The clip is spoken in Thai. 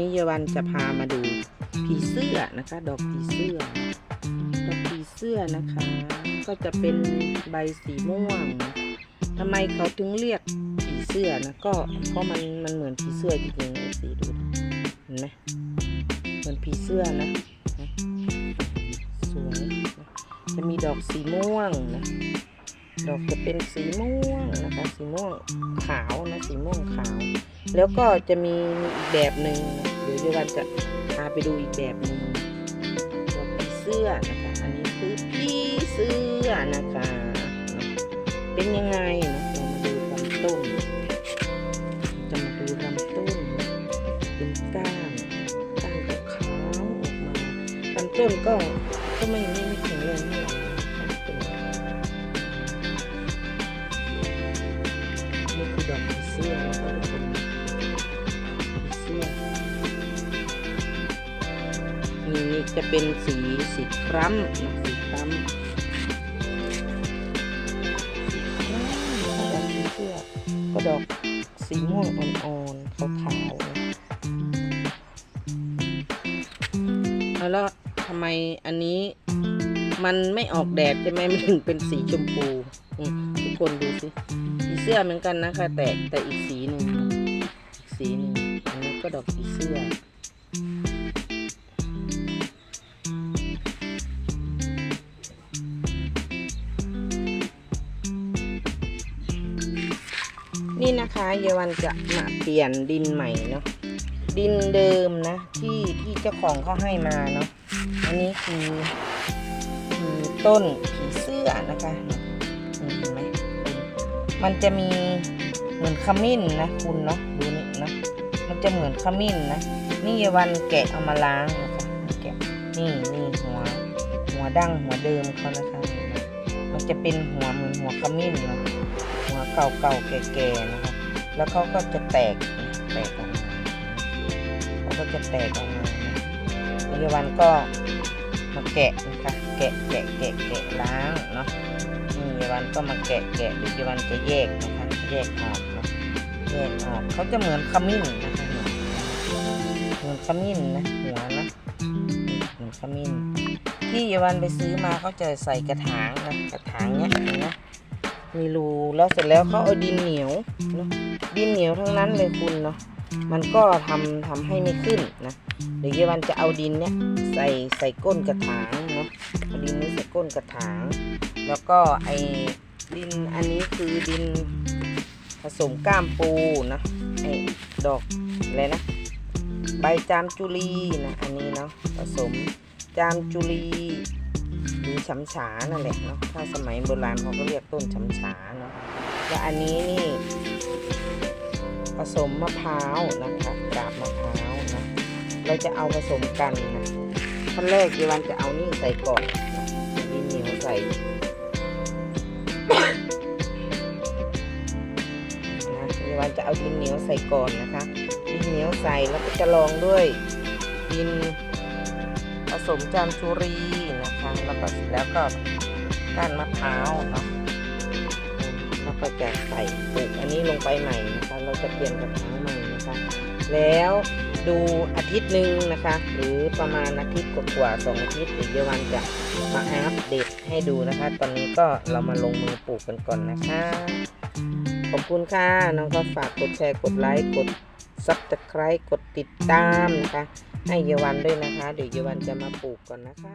นี้เยาวันจะพามาดูผีเสื้อนะคะ ดอกผีเสื้อ ดอกผีเสื้อนะคะ ก็จะเป็นใบสีม่วงทำไมเขาถึงเรียกผีเสื้อนะก็เพราะมันมันเหมือนผีเสื้อจริงๆสีดูเห็นไหมเหมือนผีเสื้อนะสวยจะมีดอกสีม่วงนะดอกจะเป็นสีม่วงนะคะ สีม่วงขาวนะสีม่วงขาว แล้วก็จะมีอีกแบบหนึ่งนะ ดี๋ยวเดี๋ยววันจะพาไปดูอีกแบบหนึ่งดอกผีเสื้อนะคะ อันนี้คือผีเสื้อนะคะ เป็นยังไงนะเรามาดูลำต้นจะมาดูลำต้น เป็นก้านก้านขาวออกมาลำต้นก็ก็ไม่ไม่ไม่แข็งแรงเท่าไหร่ นี่นี่จะเป็นสีสีคล้ำนะสีคล้ำสีคล้ำนะคะดอกเสื้อก็ดอกสีม่วงอ่อนๆขาวๆแล้วทำไมอันนี้มันไม่ออกแดดใช่ไหมมันถึงเป็นสีชมพูทุกคนดูสิสีเสื้อเหมือนกันนะคะ แต่แต่อีกสีหนึ่งสีหนึ่งอันนี้ก็ดอกสีเสื้อ นี่นะคะเยาวันจะมาเปลี่ยนดินใหม่เนาะดินเดิมนะ ที่ที่เจ้าของเขาให้มาเนาะอันนี้คือคือต้นผีเสื้อนะคะเห็นไหมมันจะมีเหมือนขมิ้นนะคุณเนาะดูนี่เนาะมันจะเหมือนขมิ้นนะนี่เยาวันแกะเอามาล้างนะคะแกะนี่นี่หัว หัวดั้งหัวเดิมเขานะคะนี่นะ มันจะเป็นหัวเหมือนหัวขมิ้นเนาะหัวเก่าๆแก่ๆนะคะแล้วเขาก็จะแตกแตกออกมาเขาก็จะแตกออกมานะวิยาวันก็มาแกะนะคะแกะแกะแกะแกะล้างเนาะนี่วิยาวันก็มาแกะแกะวิยาวันจะแยกนะคะแยกออกเนาะแยกออกเขาจะเหมือนขมิ้นนะคะเหมือนขมิ้นนะหัวนะเหมือนขมิ้น ที่วิยาวันไปซื้อมาเขาจะใส่กระถางนะกระถางเนี้ยเห็นะมีรูแล้วเสร็จแล้วเขาเอาดินเหนียวเนาะดินเหนียวทั้งนั้นเลยคุณเนาะมันก็ทำทำให้ไม่ขึ้นนะเดี๋ยวเยาวันจะเอาดินเนี้ยใส่ใส่ก้นกระถางเนาะเอาดินนี้ใส่ก้นกระถาง แล้วก็ไอ้ดินอันนี้คือดินผสมก้ามปูนะไอ้ดอกอะไรนะใบจามจุลีนะอันนี้เนาะผสม จามจุลีหรือฉำฉานั่นแหละเนาะถ้าสมัยโบราณเขาก็เรียกต้นฉำฉาเนาะแล้วอันนี้นี่ ผสมมะพร้าวนะคะกาบมะพร้าวนะเราจะเอาผสมกันนะขั้นแรกยีวันจะเอานี่ใส่ก่อนนะดินเหนียวใส่นะยีวันจะเอาดินเหนียวใส่ก่อนนะคะดินเหนียวใส่แล้วก็จะลองด้วยดิน ผสมจามจุรีนะคะ แล้วก็แล้วก็ก้านมะพร้าวเนาะแล้วก็จะใส่ปลูกอันนี้ลงไปใหม่นะคะ เราจะเปลี่ยนกระถางใหม่นะคะ แล้วดูอาทิตย์หนึ่งนะคะ หรือประมาณอาทิตย์กว่าๆสองอาทิตย์เดี๋ยวเยาวันจะมาอัปเดตให้ดูนะคะ ตอนนี้ก็เรามาลงมือปลูกกันก่อนนะคะ ขอบคุณค่ะ น้องก็ฝากกดแชร์กดไลค์กด subscribe กดติดตามนะคะ ให้เยาวันด้วยนะคะ เดี๋ยวเยาวันจะมาปลูกก่อนนะคะ